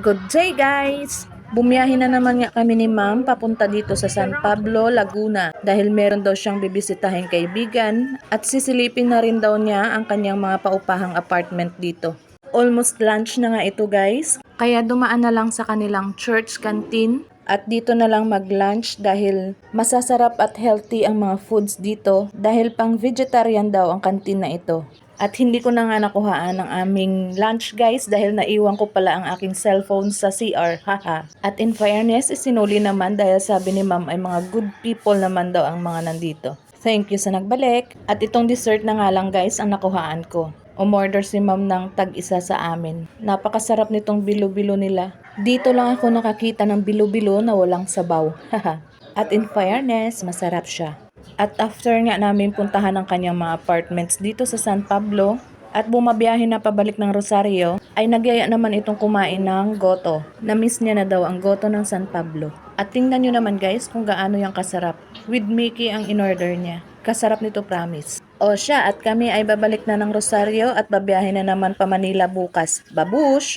Good day guys! Bumiyahin na naman nga kami ni ma'am papunta dito sa San Pablo, Laguna dahil meron daw siyang bibisitahin kaibigan at sisilipin na rin daw niya ang kanyang mga paupahang apartment dito. Almost lunch na nga ito guys, kaya dumaan na lang sa kanilang church canteen at dito na lang mag-lunch dahil masasarap at healthy ang mga foods dito dahil pang vegetarian daw ang canteen na ito. At hindi ko na nga nakuhaan ang aming lunch guys dahil naiwan ko pala ang aking cellphone sa CR, haha. At in fairness, isinuli naman dahil sabi ni ma'am ay mga good people naman daw ang mga nandito. Thank you sa nagbalik. At itong dessert na nga lang guys ang nakuhaan ko. Umorder si ma'am ng tag-isa sa amin. Napakasarap nitong bilo-bilo nila. Dito lang ako nakakita ng bilo-bilo na walang sabaw. Haha. At in fairness, masarap siya. At after nga namin puntahan ang kanyang mga apartments dito sa San Pablo at bumabiyahe na pabalik ng Rosario, ay nagyaya naman itong kumain ng goto. Na-miss niya na daw ang goto ng San Pablo. At tingnan nyo naman guys kung gaano yung kasarap. With Mickey ang in-order niya. Kasarap nito promise. O siya at kami ay babalik na ng Rosario at babiyahe na naman pa Manila bukas. Babush!